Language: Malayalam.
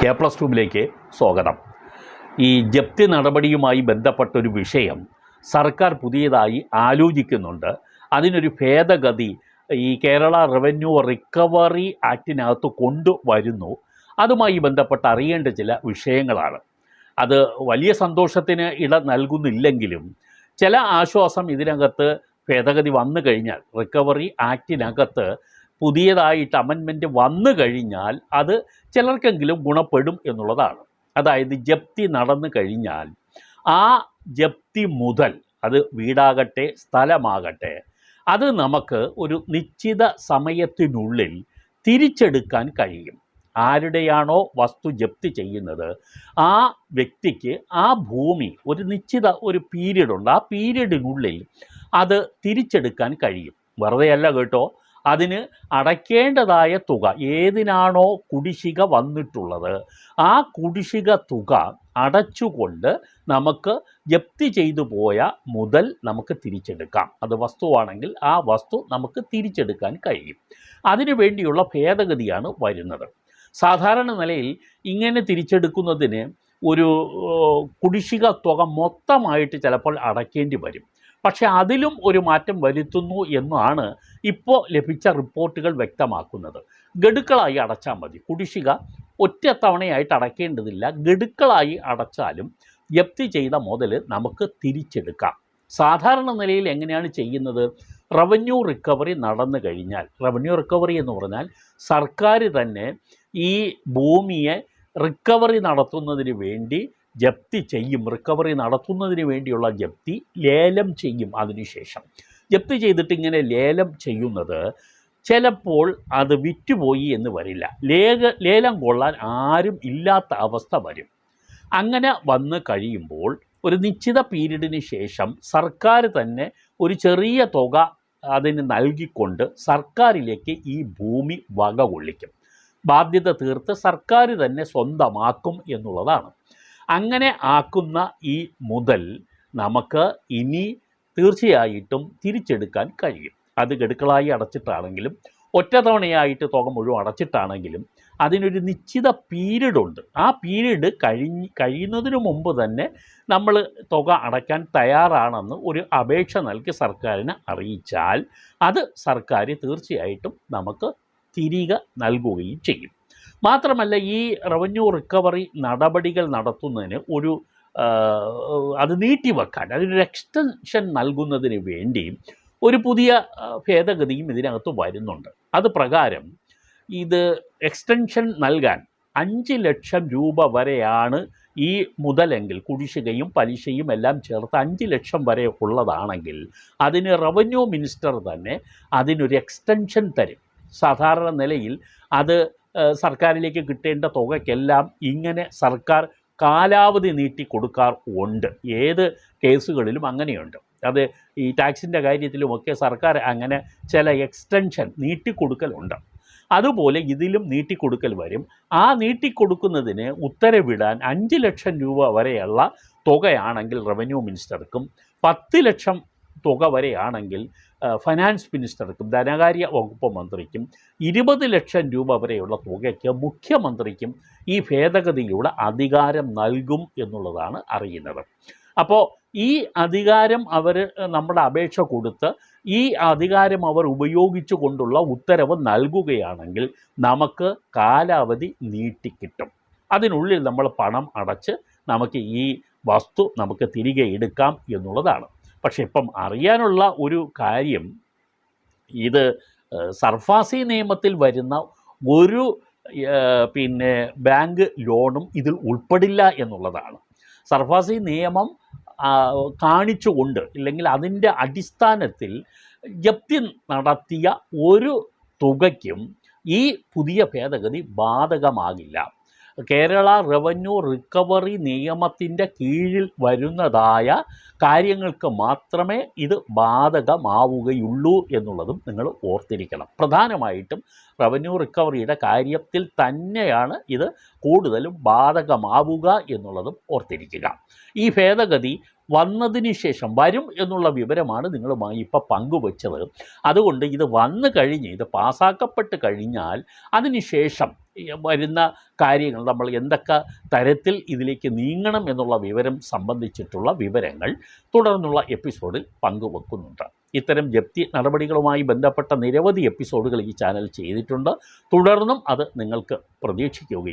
കെ പ്ലസ് ട്യൂബിലേക്ക് സ്വാഗതം. ഈ ജപ്തി നടപടിയുമായി ബന്ധപ്പെട്ടൊരു വിഷയം സർക്കാർ പുതിയതായി ആലോചിക്കുന്നുണ്ട്. അതിനൊരു ഭേദഗതി ഈ കേരള റവന്യൂ റിക്കവറി ആക്ടിനകത്ത് കൊണ്ടുവരുന്നു. അതുമായി ബന്ധപ്പെട്ട് അറിയേണ്ട ചില വിഷയങ്ങളാണ്. അത് വലിയ സന്തോഷത്തിന് ഇട നൽകുന്നില്ലെങ്കിലും ചില ആശ്വാസം ഇതിനകത്ത് ഭേദഗതി വന്നു കഴിഞ്ഞാൽ റിക്കവറി ആക്ടിനകത്ത് പുതിയതായിട്ട് അമെൻമെന്റ് വന്നു കഴിഞ്ഞാൽ അത് ചിലർക്കെങ്കിലും ഗുണപ്പെടും എന്നുള്ളതാണ്. അതായത് ജപ്തി നടന്നു കഴിഞ്ഞാൽ ആ ജപ്തി മുതൽ അത് വീടാകട്ടെ സ്ഥലമാകട്ടെ അത് നമുക്ക് ഒരു നിശ്ചിത സമയത്തിനുള്ളിൽ തിരിച്ചെടുക്കാൻ കഴിയും. ആരുടെയാണോ വസ്തു ജപ്തി ചെയ്യുന്നത് ആ വ്യക്തിക്ക് ആ ഭൂമി ഒരു നിശ്ചിത ഒരു പീരീഡുണ്ട് ആ പീരീഡിനുള്ളിൽ അത് തിരിച്ചെടുക്കാൻ കഴിയും. വെറുതെയല്ല കേട്ടോ. അതിന് അടയ്ക്കേണ്ടതായ തുക ഏതിനാണോ കുടിശ്ശിക വന്നിട്ടുള്ളത്? ആ കുടിശ്ശിക തുക അടച്ചുകൊണ്ട് നമുക്ക് ജപ്തി ചെയ്തു പോയ മുതൽ നമുക്ക് തിരിച്ചെടുക്കാം. അത് വസ്തുവാണെങ്കിൽ ആ വസ്തു നമുക്ക് തിരിച്ചെടുക്കാൻ കഴിയും. അതിനു വേണ്ടിയുള്ള ഭേദഗതിയാണ് വരുന്നത്. സാധാരണ നിലയിൽ ഇങ്ങനെ തിരിച്ചെടുക്കുന്നതിന് ഒരു കുടിശ്ശിക തുക മൊത്തമായിട്ട് ചിലപ്പോൾ അടയ്ക്കേണ്ടി വരും. പക്ഷേ അതിലും ഒരു മാറ്റം വരുത്തുന്നു എന്നാണ് ഇപ്പോൾ ലഭിച്ച റിപ്പോർട്ടുകൾ വ്യക്തമാക്കുന്നത്. ഗഡുക്കളായി അടച്ചാൽ മതി. കുടിശ്ശിക ഒറ്റ തവണയായിട്ട് അടയ്ക്കേണ്ടതില്ല. ഗഡുക്കളായി അടച്ചാലും ജപ്തി ചെയ്ത മുതൽ നമുക്ക് തിരിച്ചെടുക്കാം. സാധാരണ നിലയിൽ എങ്ങനെയാണ് ചെയ്യുന്നത്? റവന്യൂ റിക്കവറി നടന്നു കഴിഞ്ഞാൽ റവന്യൂ റിക്കവറി എന്ന് പറഞ്ഞാൽ സർക്കാർ തന്നെ ഈ ഭൂമിയെ റിക്കവറി നടത്തുന്നതിന് വേണ്ടി ജപ്തി ചെയ്യും റിക്കവറി നടത്തുന്നതിന് വേണ്ടിയുള്ള ജപ്തി ലേലം ചെയ്യും അതിനുശേഷം. ജപ്തി ചെയ്തിട്ട് ഇങ്ങനെ ലേലം ചെയ്യുന്നത് ചിലപ്പോൾ അത് വിറ്റുപോയി എന്ന് വരില്ല. ലേഖ ലേലം കൊള്ളാൻ ആരും ഇല്ലാത്ത അവസ്ഥ വരും. അങ്ങനെ വന്ന് കഴിയുമ്പോൾ ഒരു നിശ്ചിത പീരീഡിന് ശേഷം സർക്കാർ തന്നെ ഒരു ചെറിയ തുക അതിന് നൽകിക്കൊണ്ട് സർക്കാരിലേക്ക് ഈ ഭൂമി വക കൊള്ളിക്കും ബാധ്യത തീർത്ത് സർക്കാർ തന്നെ സ്വന്തമാക്കും എന്നുള്ളതാണ്. അങ്ങനെ ആക്കുന്ന ഈ മുതൽ നമുക്ക് ഇനി തീർച്ചയായിട്ടും തിരിച്ചെടുക്കാൻ കഴിയും. അത് ഗഡുക്കളായി അടച്ചിട്ടാണെങ്കിലും ഒറ്റത്തവണയായിട്ട് തുക മുഴുവൻ അടച്ചിട്ടാണെങ്കിലും അതിനൊരു നിശ്ചിത പീരീഡ് ഉണ്ട്. ആ പീരീഡ് കഴിഞ്ഞ് കഴിയുന്നതിന് മുമ്പ് തന്നെ നമ്മൾ തുക അടയ്ക്കാൻ തയ്യാറാണെന്ന് ഒരു അപേക്ഷ നൽകി സർക്കാരിനെ അറിയിച്ചാൽ അത് സർക്കാർ തീർച്ചയായിട്ടും നമുക്ക് തിരികെ നൽകുകയും ചെയ്യും. മാത്രമല്ല ഈ റവന്യൂ റിക്കവറി നടപടികൾ നടത്തുന്നതിന് ഒരു അത് നീട്ടിവെക്കാൻ അതിനൊരു എക്സ്റ്റൻഷൻ നൽകുന്നതിന് വേണ്ടി ഒരു പുതിയ ഭേദഗതിയും ഇതിനകത്ത് വരുന്നുണ്ട്. അത് പ്രകാരം ഇത് എക്സ്റ്റൻഷൻ നൽകാൻ അഞ്ച് ലക്ഷം രൂപ വരെയാണ് ഈ മുതലെങ്കിൽ കുടിശ്ശികയും പലിശയും എല്ലാം ചേർത്ത് അഞ്ച് ലക്ഷം വരെ ഉള്ളതാണെങ്കിൽ അതിന് റവന്യൂ മിനിസ്റ്റർ തന്നെ അതിനൊരു എക്സ്റ്റൻഷൻ തരും. സാധാരണ നിലയിൽ അത് സർക്കാരിലേക്ക് കിട്ടേണ്ട തുകയ്ക്കെല്ലാം ഇങ്ങനെ സർക്കാർ കാലാവധി നീട്ടി കൊടുക്കാർ ഉണ്ട്. ഏത് കേസുകളിലും അങ്ങനെയുണ്ട്. അത് ഈ ടാക്സിന്റെ കാര്യത്തിലുമൊക്കെ സർക്കാർ അങ്ങനെ ചില എക്സ്റ്റൻഷൻ നീട്ടിക്കൊടുക്കലുണ്ട് അതുപോലെ ഇതിലും നീട്ടിക്കൊടുക്കൽ വരും. ആ നീട്ടിക്കൊടുക്കുന്നതിന് ഉത്തരവിടാൻ അഞ്ച് ലക്ഷം രൂപ വരെയുള്ള തുകയാണെങ്കിൽ റവന്യൂ മിനിസ്റ്റർക്കും പത്ത് ലക്ഷം തുക വരെയാണെങ്കിൽ ഫൈനാൻസ് മിനിസ്റ്റർക്കും ധനകാര്യ വകുപ്പ് മന്ത്രിക്കും ഇരുപത് ലക്ഷം രൂപ വരെയുള്ള തുകയ്ക്ക് മുഖ്യമന്ത്രിക്കും ഈ ഭേദഗതിയിലൂടെ അധികാരം നൽകും എന്നുള്ളതാണ് അറിയുന്നത്. അപ്പോൾ ഈ അധികാരം അവർ നമ്മുടെ അപേക്ഷ കൊടുത്ത് ഈ അധികാരം അവർ ഉപയോഗിച്ചു കൊണ്ടുള്ള ഉത്തരവ് നൽകുകയാണെങ്കിൽ നമുക്ക് കാലാവധി നീട്ടിക്കിട്ടും. അതിനുള്ളിൽ നമ്മൾ പണം അടച്ച് നമുക്ക് ഈ വസ്തു നമുക്ക് തിരികെ എടുക്കാം എന്നുള്ളതാണ്. പക്ഷെ ഇപ്പം അറിയാനുള്ള ഒരു കാര്യം ഇത് സർഫാസി നിയമത്തിൽ വരുന്ന ഒരു പിന്നെ ബാങ്ക് ലോണും ഇതിൽ ഉൾപ്പെടില്ല എന്നുള്ളതാണ്. സർഫാസി നിയമം കാണിച്ചുകൊണ്ട് ഇല്ലെങ്കിൽ അതിന്റെ അടിസ്ഥാനത്തിൽ ജപ്തി നടത്തിയ ഒരു തുകയ്ക്കും ഈ പുതിയ ഭേദഗതി ബാധകമാകില്ല. കേരള റവന്യൂ റിക്കവറി നിയമത്തിന്റെ കീഴിൽ വരുന്നതായ കാര്യങ്ങൾക്ക് മാത്രമേ ഇത് ബാധകമാവുകയുള്ളൂ എന്നുള്ളതും നിങ്ങൾ ഓർത്തിരിക്കണം. പ്രധാനമായിട്ടും റവന്യൂ റിക്കവറിയുടെ കാര്യത്തിൽ തന്നെയാണ് ഇത് കൂടുതലും ബാധകമാവുക എന്നുള്ളതും ഓർത്തിരിക്കുക. ഈ ഭേദഗതി വന്നതിന് ശേഷം വരും എന്നുള്ള വിവരമാണ് നിങ്ങളുമായി ഇപ്പോൾ പങ്കുവച്ചത്. അതുകൊണ്ട് ഇത് വന്നു കഴിഞ്ഞ് ഇത് പാസ്സാക്കപ്പെട്ട് കഴിഞ്ഞാൽ അതിനുശേഷം വരുന്ന കാര്യങ്ങൾ നമ്മൾ എന്തൊക്കെ തരത്തിൽ ഇതിലേക്ക് നീങ്ങണം എന്നുള്ള വിവരം സംബന്ധിച്ചിട്ടുള്ള വിവരങ്ങൾ തുടർന്നുള്ള എപ്പിസോഡിൽ പങ്കുവെക്കുന്നുണ്ട്. ഇത്തരം ജപ്തി നടപടികളുമായി ബന്ധപ്പെട്ട നിരവധി എപ്പിസോഡുകൾ ഈ ചാനൽ ചെയ്തിട്ടുണ്ട്. തുടർന്നും അത് നിങ്ങൾക്ക് പ്രതീക്ഷിക്കുകയും